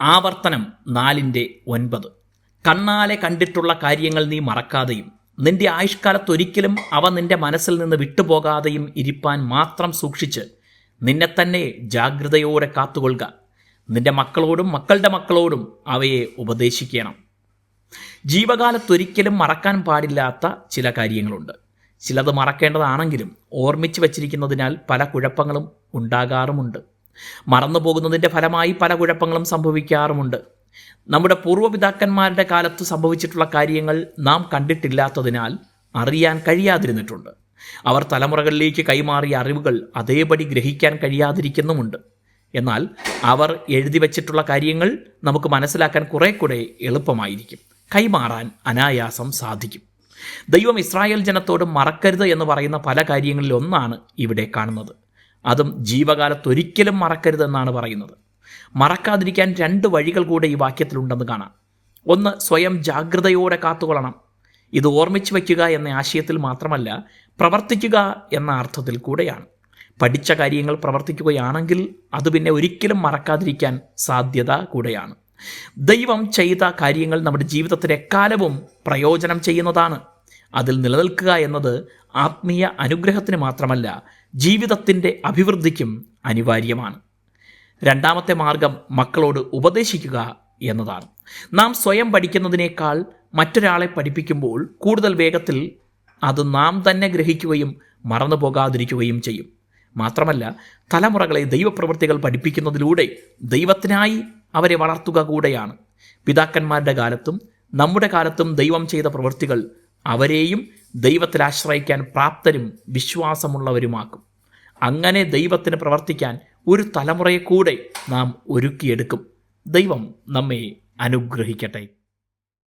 ആവർത്തനം നാലിന്റെ ഒൻപത്. കണ്ണാലെ കണ്ടിട്ടുള്ള കാര്യങ്ങൾ നീ മറക്കാതെയും നിന്റെ ആയുഷ്കാലത്തൊരിക്കലും അവ നിന്റെ മനസ്സിൽ നിന്ന് വിട്ടുപോകാതെയും ഇരിപ്പാൻ മാത്രം സൂക്ഷിച്ച് നിന്നെ തന്നെ ജാഗ്രതയോടെ കാത്തുകൊള്ളുക. നിന്റെ മക്കളോടും മക്കളുടെ മക്കളോടും അവയെ ഉപദേശിക്കണം. ജീവകാലത്തൊരിക്കലും മറക്കാൻ പാടില്ലാത്ത ചില കാര്യങ്ങളുണ്ട്. ചിലത് മറക്കേണ്ടതാണെങ്കിലും ഓർമ്മിച്ച് വച്ചിരിക്കുന്നതിനാൽ പല കുഴപ്പങ്ങളും ഉണ്ടാകാറുമുണ്ട്. മറന്നു പോകുന്നതിന്റെ ഫലമായി പല കുഴപ്പങ്ങളും സംഭവിക്കാറുമുണ്ട്. നമ്മുടെ പൂർവപിതാക്കന്മാരുടെ കാലത്ത് സംഭവിച്ചിട്ടുള്ള കാര്യങ്ങൾ നാം കണ്ടിട്ടില്ലാത്തതിനാൽ അറിയാൻ കഴിയാതിരുന്നിട്ടുണ്ട്. അവർ തലമുറകളിലേക്ക് കൈമാറിയ അറിവുകൾ അതേപടി ഗ്രഹിക്കാൻ കഴിയാതിരിക്കുന്നുമുണ്ട്. എന്നാൽ അവർ എഴുതി വച്ചിട്ടുള്ള കാര്യങ്ങൾ നമുക്ക് മനസ്സിലാക്കാൻ കുറെ കൂടെ എളുപ്പമായിരിക്കും. കൈമാറാൻ അനായാസം സാധിക്കും. ദൈവം ഇസ്രായേൽ ജനത്തോട് മറക്കരുത് എന്ന് പറയുന്ന പല കാര്യങ്ങളിൽ ഒന്നാണ് ഇവിടെ കാണുന്നത്. അതും ജീവകാലത്തൊരിക്കലും മറക്കരുതെന്നാണ് പറയുന്നത്. മറക്കാതിരിക്കാൻ രണ്ട് വഴികൾ കൂടെ ഈ വാക്യത്തിലുണ്ടെന്ന് കാണാം. ഒന്ന് സ്വയം ജാഗ്രതയോടെ കാത്തുകൊള്ളണം. ഇത് ഓർമ്മിച്ചു വയ്ക്കുക എന്ന ആശയത്തിൽ മാത്രമല്ല പ്രവർത്തിക്കുക എന്ന അർത്ഥത്തിൽ കൂടെയാണ്. പഠിച്ച കാര്യങ്ങൾ പ്രവർത്തിക്കുകയാണെങ്കിൽ അത് പിന്നെ ഒരിക്കലും മറക്കാതിരിക്കാൻ സാധ്യത കൂടെയാണ്. ദൈവം ചെയ്ത കാര്യങ്ങൾ നമ്മുടെ ജീവിതത്തിൽ എക്കാലവും പ്രയോജനം ചെയ്യുന്നതാണ്. അതിൽ നിലനിൽക്കുക എന്നത് ആത്മീയ അനുഗ്രഹത്തിന് മാത്രമല്ല ജീവിതത്തിന്റെ അഭിവൃദ്ധിക്കും അനിവാര്യമാണ്. രണ്ടാമത്തെ മാർഗം മക്കളോട് ഉപദേശിക്കുക എന്നതാണ്. നാം സ്വയം പഠിക്കുന്നതിനേക്കാൾ മറ്റൊരാളെ പഠിപ്പിക്കുമ്പോൾ കൂടുതൽ വേഗത്തിൽ അത് നാം തന്നെ ഗ്രഹിക്കുകയും മറന്നു പോകാതിരിക്കുകയും ചെയ്യും. മാത്രമല്ല തലമുറകളെ ദൈവപ്രവൃത്തികൾ പഠിപ്പിക്കുന്നതിലൂടെ ദൈവത്തിനായി അവരെ വളർത്തുക കൂടെയാണ്. പിതാക്കന്മാരുടെ കാലത്തും നമ്മുടെ കാലത്തും ദൈവം ചെയ്ത പ്രവൃത്തികൾ അവരെയും ദൈവത്തിൽ ആശ്രയിക്കാൻ പ്രാപ്തരും വിശ്വാസമുള്ളവരുമാക്കും. അങ്ങനെ ദൈവത്തിന് പ്രവർത്തിക്കാൻ ഒരു തലമുറയെ കൂടെ നാം ഒരുക്കിയെടുക്കും. ദൈവം നമ്മെ അനുഗ്രഹിക്കട്ടെ.